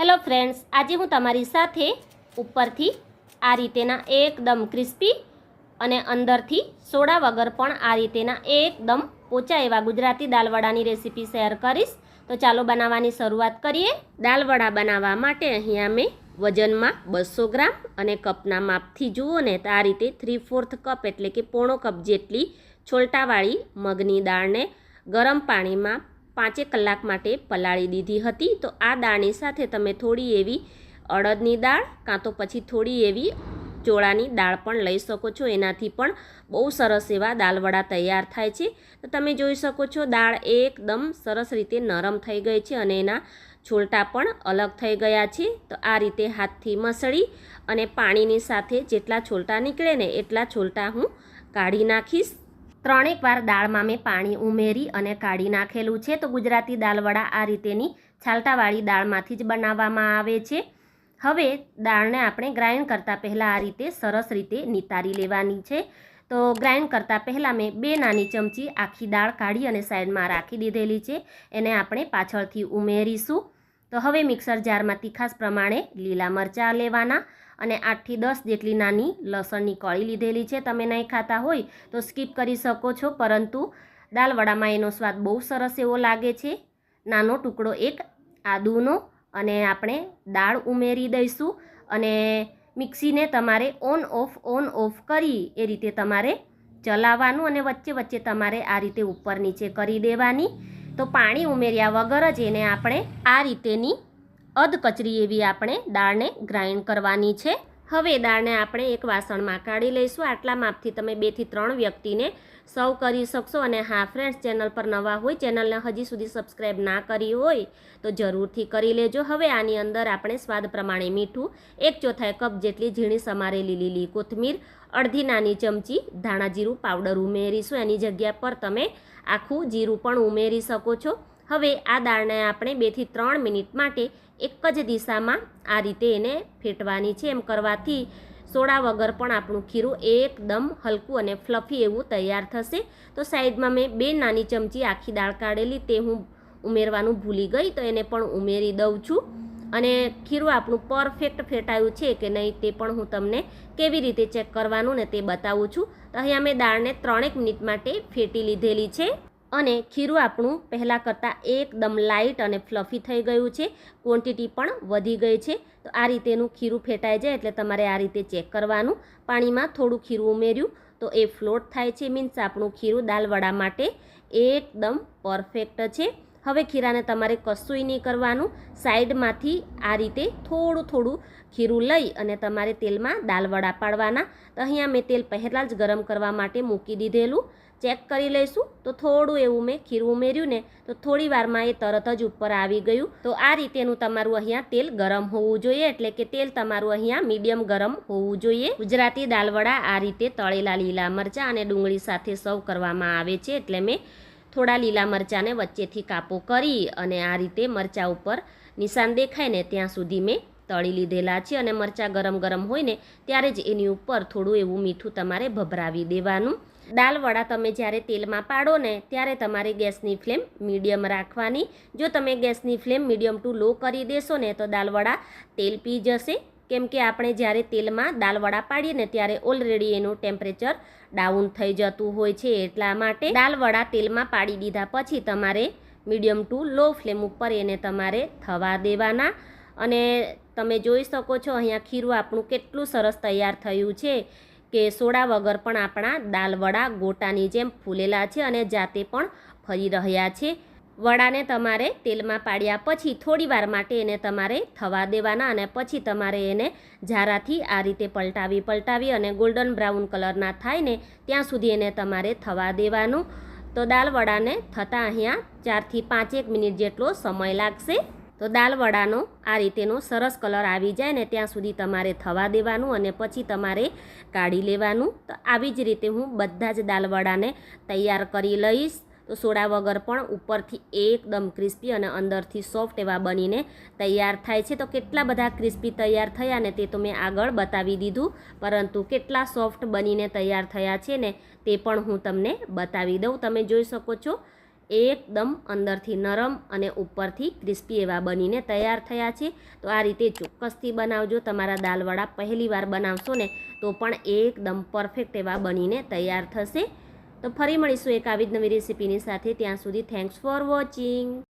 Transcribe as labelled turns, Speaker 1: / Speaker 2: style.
Speaker 1: Hello friends, આજે હું તમારી સાથે ઉપરથી આ રીતેના એકદમ ક્રિસ્પી અને અંદરથી સોડા વગર પણ આ રીતેના એકદમ પોચા એવા ગુજરાતી દાલવડાની રેસીપી શેર કરીશ. તો ચાલો બનાવવાની શરૂઆત કરીએ. દાલવડા બનાવવા માટે અહીંયા મેં વજનમાં બસો ગ્રામ અને કપના માપથી જુઓ ને તો આ રીતે થ્રી ફોર્થ કપ એટલે કે પોણો કપ જેટલી છોલટાવાળી મગની દાળને ગરમ પાણીમાં પાંચેક કલાક માટે પલાળી દીધી હતી. તો આ દાળની સાથે તમે થોડી એવી અડદની દાળ કાં તો પછી થોડી એવી ચોળાની દાળ પણ લઈ શકો છો. એનાથી પણ બહુ સરસ એવા દાલવડા તૈયાર થાય છે. તો તમે જોઈ શકો છો, દાળ એકદમ સરસ રીતે નરમ થઈ ગઈ છે અને એના છોલટા પણ અલગ થઈ ગયા છે. તો આ રીતે હાથથી મસળી અને પાણીની સાથે જેટલા છોલટા નીકળે ને એટલા છોલટા હું કાઢી નાખીશ. ત્રણેક વાર દાળમાં મેં પાણી ઉમેરી અને કાઢી નાખેલું છે. તો ગુજરાતી દાલવડા આ રીતેની છાલટાવાળી દાળમાંથી જ બનાવવામાં આવે છે. હવે દાળને આપણે ગ્રાઇન્ડ કરતાં પહેલાં આ રીતે સરસ રીતે નિતારી લેવાની છે. તો ગ્રાઇન્ડ કરતાં પહેલાં મેં બે નાની ચમચી આખી દાળ કાઢી અને સાઈડમાં રાખી દીધેલી છે. એને આપણે પાછળથી ઉમેરીશું. તો હવે મિક્સર જારમાં તીખાસ પ્રમાણે લીલા મરચાં લેવાના અને આઠથી દસ જેટલી નાની લસણની કળી લીધેલી છે. તમે નહીં ખાતા હોય તો સ્કીપ કરી શકો છો, પરંતુ દાલવડામાં એનો સ્વાદ બહુ સરસ એવો લાગે છે. નાનો ટુકડો એક આદુનો અને આપણે દાળ ઉમેરી દઈશું અને મિક્સીને તમારે ઓન ઓફ ઓન ઓફ કરી એ રીતે તમારે ચલાવવાનું અને વચ્ચે વચ્ચે તમારે આ રીતે ઉપર નીચે કરી દેવાની. તો પાણી ઉમેર્યા વગર જ એને આપણે આ રીતેની અધ કચરી એવી આપણે દાળને ગ્રાઇન્ડ કરવાની છે. હવે દાળને આપણે એક વાસણમાં કાઢી લઈશું. આટલા માપથી તમે બેથી ત્રણ વ્યક્તિને સર્વ કરી શકશો અને હા ફ્રેન્ડ્સ, ચેનલ પર નવા હોય, ચેનલને હજી સુધી સબસ્ક્રાઈબ ના કરી હોય, તો જરૂરથી કરી લેજો. હવે આની અંદર આપણે સ્વાદ પ્રમાણે મીઠું, એક ચોથાઈ કપ જેટલી ઝીણી સમારેલી લીલી કોથમીર, અડધી નાની ચમચી ધાણા જીરું પાવડર ઉમેરીશું. એની જગ્યા પર તમે આખું જીરું પણ ઉમેરી શકો છો. હવે આ દાળને આપણે બેથી ત્રણ મિનિટ માટે એક જ દિશામાં આ રીતે એને ફેટવાની છે. એમ કરવાથી સોડા વગર પણ આપણું ખીરું એકદમ હલકું અને ફ્લફી એવું તૈયાર થશે. તો સાઈડમાં મેં બે નાની ચમચી આખી દાળ કાઢેલી, તે હું ઉમેરવાનું ભૂલી ગઈ, તો એને પણ ઉમેરી દઉં છું. અને ખીરું આપણું પરફેક્ટ ફેટાયું છે કે નહીં તે પણ હું તમને કેવી રીતે ચેક કરવાનું ને તે બતાવું છું. તો અહીંયા મેં દાળને ત્રણેક મિનિટ માટે ફેટી લીધેલી છે. અને ખીરું આપણું પહેલાં કરતાં એકદમ લાઇટ અને ફ્લફી થઈ ગયું છે. ક્વોન્ટિટી પણ વધી ગઈ છે. તો આ રીતેનું ખીરું ફેટાઈ જાય એટલે તમારે આ રીતે ચેક કરવાનું. પાણીમાં થોડું ખીરું ઉમેર્યું તો એ ફ્લોટ થાય છે. મીન્સ આપણું ખીરું દાલવડા માટે એકદમ પરફેક્ટ છે. હવે ખીરાને તમારે કશુંય નહીં કરવાનું. સાઈડમાંથી આ રીતે થોડું થોડું ખીરું લઈ અને તમારે તેલમાં દાલવડા પાડવાના. તો અહીંયા મેં તેલ પહેલાં જ ગરમ કરવા માટે મૂકી દીધેલું. ચેક કરી લઈશું. તો થોડું એવું મેં ખીરું ઉમેર્યું ને તો થોડી વારમાં એ તરત જ ઉપર આવી ગયું. તો આ રીતેનું તમારું અહીંયા તેલ ગરમ હોવું જોઈએ. એટલે કે તેલ તમારું અહીંયા મીડિયમ ગરમ હોવું જોઈએ. ગુજરાતી દાલવડા આ રીતે તળેલા લીલા મરચાં અને ડુંગળી સાથે સર્વ કરવામાં આવે છે. એટલે મેં થોડા લીલા મરચાંને વચ્ચેથી કાપો કરી અને આ રીતે મરચાં ઉપર નિશાન દેખાય ને ત્યાં સુધી મેં તળી લીધેલા છે અને મરચાં ગરમ ગરમ હોય ને ત્યારે જ એની ઉપર થોડું એવું મીઠું તમારે ભભરાવી દેવાનું. દાલ વડા તમે જ્યારે તેલમાં પાડો ને ત્યારે તમારે ગેસની ફ્લેમ મીડિયમ રાખવાની. જો તમે ગેસની ફ્લેમ મીડિયમ ટુ લો કરી દેશો ને તો દાલ વડા તેલ પી જશે. કેમ કે આપણે જ્યારે તેલમાં દાલવડા પાડીએ ને ત્યારે ઓલરેડી એનું ટેમ્પરેચર ડાઉન થઈ જતું હોય છે. એટલા માટે દાલવડા તેલમાં પાડી દીધા પછી તમારે મીડિયમ ટુ લો ફ્લેમ ઉપર એને તમારે થવા દેવાના. અને તમે જોઈ શકો છો અહીંયા ખીરું આપણું કેટલું સરસ તૈયાર થયું છે કે સોડા વગર પણ આપણા દાલવડા ગોટાની જેમ ફૂલેલા છે અને જાતે પણ ફરી રહ્યા છે. વડાને તમારે તેલમાં પાડ્યા પછી થોડી વાર માટે એને તમારે થવા દેવાના અને પછી તમારે એને ઝારાથી આ રીતે પલટાવી પલટાવી અને ગોલ્ડન બ્રાઉન કલરના થાય ને ત્યાં સુધી એને તમારે થવા દેવાનું. તો દાલ વડાને થતાં અહીંયા ચારથી પાંચેક મિનિટ જેટલો સમય લાગશે. તો દાલ વડાનો આ રીતેનો સરસ કલર આવી જાય ને ત્યાં સુધી તમારે થવા દેવાનું અને પછી તમારે કાઢી લેવાનું. તો આવી જ રીતે હું બધા જ દાલ વડાને તૈયાર કરી લઈશ. તો સોડા વગર પણ ઉપરથી એકદમ ક્રિસ્પી અને અંદરથી સોફ્ટ એવા બનીને તૈયાર થાય છે. તો કેટલા બધા ક્રિસ્પી તૈયાર થયા ને તે તો મેં આગળ બતાવી દીધું. પરંતુ કેટલા સોફ્ટ બનીને તૈયાર થયા છે ને તે પણ હું તમને બતાવી દઉં. તમે જોઈ શકો છો, એકદમ અંદરથી નરમ અને ઉપરથી ક્રિસ્પી એવા બનીને તૈયાર થયા છે. તો આ રીતે ચોક્કસથી બનાવજો. તમારા દાલવડા પહેલીવાર બનાવશો ને તો પણ એકદમ પરફેક્ટ એવા બનીને તૈયાર થશે. તો ફરી મળીશું એક આવી જ નવી રેસીપીની સાથે. ત્યાં સુધી થેન્ક્સ ફોર વોચિંગ